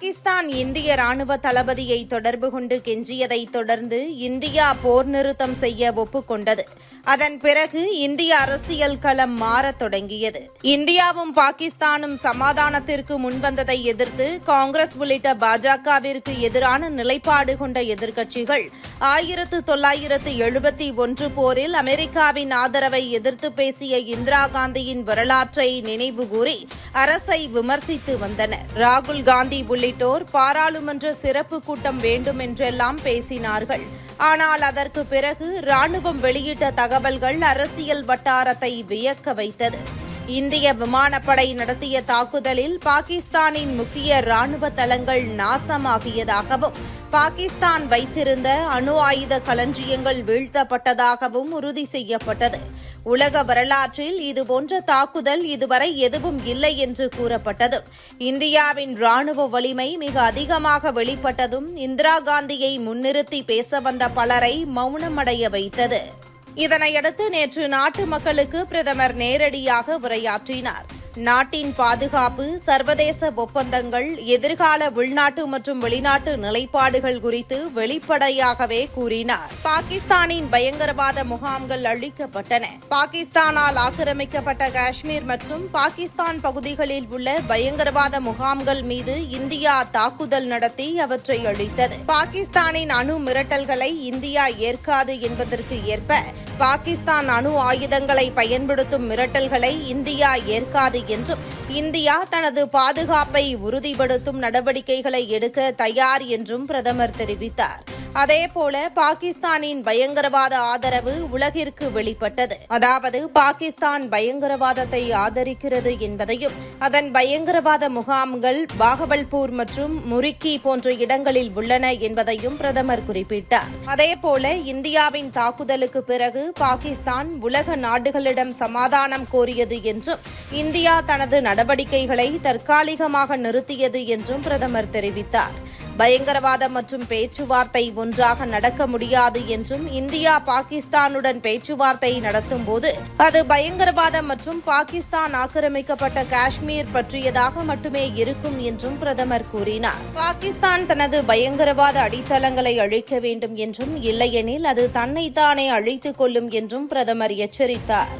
பாகிஸ்தான் இந்திய ராணுவ தளபதியை தொடர்பு கொண்டு கெஞ்சியதை தொடர்ந்து இந்தியா போர் நிறுத்தம் செய்ய ஒப்புக்கொண்டது. அதன் பிறகு இந்திய அரசியல் களம் மாறத் தொடங்கியது. இந்தியாவும் பாகிஸ்தானும் சமாதானத்திற்கு முன்வந்ததை எதிர்த்து காங்கிரஸ் உள்ளிட்ட பாஜகவிற்கு எதிரான நிலைப்பாடு கொண்ட எதிர்க்கட்சிகள் ஆயிரத்து தொள்ளாயிரத்து எழுபத்தி ஒன்று போரில் அமெரிக்காவின் ஆதரவை எதிர்த்து பேசிய இந்திரா காந்தியின் வரலாற்றை நினைவுகூறி அரசை விமர்சித்து வந்தனர். ராகுல் காந்தி உள்ளிட்டோர் பாராளுமன்ற சிறப்பு கூட்டம் வேண்டும் என்றெல்லாம் பேசினார்கள். ஆனால் அதற்கு பிறகு ராணுவம் வெளியிட்ட தகவல்கள் அரசியல் வட்டாரத்தை வியக்க வைத்தது. இந்திய விமானப்படை நடத்திய தாக்குதலில் பாகிஸ்தானின் முக்கிய ராணுவ தளங்கள் நாசமாகியதாகவும் பாகிஸ்தான் வைத்திருந்த அணு ஆயுத களஞ்சியங்கள் வீழ்த்தப்பட்டதாகவும் உறுதி செய்யப்பட்டது. உலக வரலாற்றில் இதுபோன்ற தாக்குதல் இதுவரை எதுவும் இல்லை என்று கூறப்பட்டதும் இந்தியாவின் ராணுவ வலிமை மிக அதிகமாக வெளிப்பட்டதும் இந்திரா காந்தியை முன்னிறுத்தி பேச வந்த பலரை மௌனமடைய வைத்தது. இதனையடுத்து நேற்று நாட்டு மக்களுக்கு பிரதமர் நேரடியாக உரையாற்றினார். நாட்டின் பாதுகாப்பு சர்வதேச ஒப்பந்தங்கள் எதிர்கால உள்நாட்டு மற்றும் வெளிநாட்டு நிலைப்பாடுகள் குறித்து வெளிப்படையாகவே கூறினார். பாகிஸ்தானின் பயங்கரவாத முகாம்கள் அழிக்கப்பட்டன. பாகிஸ்தானால் ஆக்கிரமிக்கப்பட்ட காஷ்மீர் மற்றும் பாகிஸ்தான் பகுதிகளில் உள்ள பயங்கரவாத முகாம்கள் மீது இந்தியா தாக்குதல் நடத்தி அவற்றை அழித்தது. பாகிஸ்தானின் அணு மிரட்டல்களை இந்தியா ஏற்காது என்பதற்கு ஏற்ப பாகிஸ்தான் அணு ஆயுதங்களை பயன்படுத்தும் மிரட்டல்களை இந்தியா ஏற்காது என்றும் இந்தியா தனது பாதுகாப்பை உறுதிப்படுத்தும் நடவடிக்கைகளை எடுக்க தயார் என்றும் பிரதமர் தெரிவித்தார். அதேபோல பாகிஸ்தானின் பயங்கரவாத ஆதரவு உலகிற்கு வெளிப்பட்டது. அதாவது பாகிஸ்தான் பயங்கரவாதத்தை ஆதரிக்கிறது என்பதையும் அதன் பயங்கரவாத முகாம்கள் பாகவல்பூர் மற்றும் முரிக்கி போன்ற இடங்களில் உள்ளன என்பதையும் பிரதமர் குறிப்பிட்டார். அதேபோல இந்தியாவின் தாக்குதலுக்கு பிறகு பாகிஸ்தான் உலக நாடுகளிடம் சமாதானம் கோரியது என்றும் இந்தியா தனது நடவடிக்கைகளை தற்காலிகமாக நிறுத்தியது என்றும் பிரதமர் தெரிவித்தார். பயங்கரவாதம் மற்றும் பேச்சுவார்த்தை ஒன்றாக நடக்க முடியாது என்றும் இந்தியா பாகிஸ்தானுடன் பேச்சுவார்த்தை நடத்தும் போது அது பயங்கரவாதம் மற்றும் பாகிஸ்தான் ஆக்கிரமிக்கப்பட்ட காஷ்மீர் பற்றியதாக மட்டுமே இருக்கும் என்றும் பிரதமர் கூறினார். பாகிஸ்தான் தனது பயங்கரவாத அடித்தளங்களை அழிக்க வேண்டும் என்றும் இல்லையெனில் அது தன்னைத்தானே அழித்துக் கொள்ளும் என்றும் பிரதமர் எச்சரித்தார்.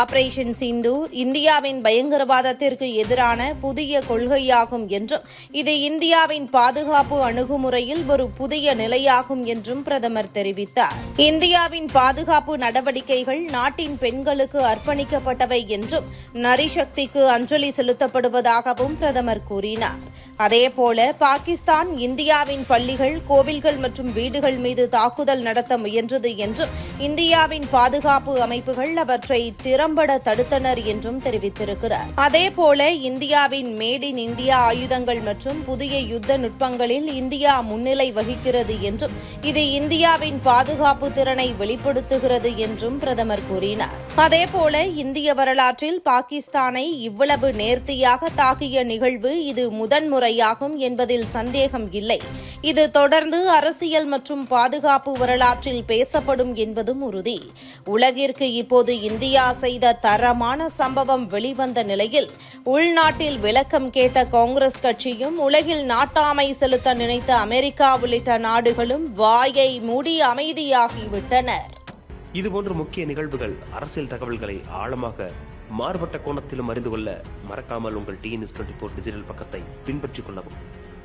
ஆபரேஷன் சிந்து இந்தியாவின் பயங்கரவாதத்திற்கு எதிரான புதிய கொள்கையாகும் என்றும் இது இந்தியாவின் பாதுகாப்பு அணுகுமுறையில் ஒரு புதிய நிலையாகும் என்றும் பிரதமர் தெரிவித்தார். இந்தியாவின் பாதுகாப்பு நடவடிக்கைகள் நாட்டின் பெண்களுக்கு அர்ப்பணிக்கப்பட்டவை என்றும் நரிசக்திக்கு அஞ்சலி செலுத்தப்படுவதாகவும் பிரதமர் கூறினார். அதேபோல பாகிஸ்தான் இந்தியாவின் பள்ளிகள் கோவில்கள் மற்றும் வீடுகள் மீது தாக்குதல் நடத்த முயன்றது என்றும் இந்தியாவின் பாதுகாப்பு அமைப்புகள் அவற்றை திறம்பட தடுத்தனர் என்றும் தெரிவித்திருக்கிறார். அதேபோல இந்தியாவின் மேட் இன் இந்தியா ஆயுதங்கள் மற்றும் புதிய யுத்த நுட்பங்களில் இந்தியா முன்னிலை வகிக்கிறது என்றும் இது இந்தியாவின் பாதுகாப்பு திறனை வெளிப்படுத்துகிறது என்றும் பிரதமர் கூறினார். அதேபோல இந்திய வரலாற்றில் பாகிஸ்தானை இவ்வளவு நேர்த்தியாக தாக்கிய நிகழ்வு இது முதன்முறையாகும் என்பதில் சந்தேகம் இல்லை. இது தொடர்ந்து அரசியல் மற்றும் பாதுகாப்பு வரலாற்றில் பேசப்படும் என்பதும் உறுதி. உலகிற்கு இப்போது இந்தியா செய்த தரமான சம்பவம் வெளிவந்த நிலையில் உள்நாட்டில் விளக்கம் கேட்ட காங்கிரஸ் கட்சியும் உலகில் நாட்டாமை செலுத்த நினைத்த அமெரிக்கா உள்ளிட்ட நாடுகளும் வாயை மூடி அமைதியாகிவிட்டனர். இதுபோன்ற முக்கிய நிகழ்வுகள் அரசியல் தகவல்களை ஆழமாக மாறுபட்ட கோணத்திலும் அறிந்து கொள்ள மறக்காமல் உங்கள் டிஎன்எஸ் டுவெண்ட்டி ஃபோர் டிஜிட்டல் பக்கத்தை பின்பற்றிக் கொள்ளவும்.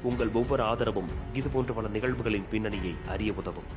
உங்கள் ஒவ்வொரு ஆதரவும் இதுபோன்ற பல நிகழ்வுகளின் பின்னணியை அறிய உதவும்.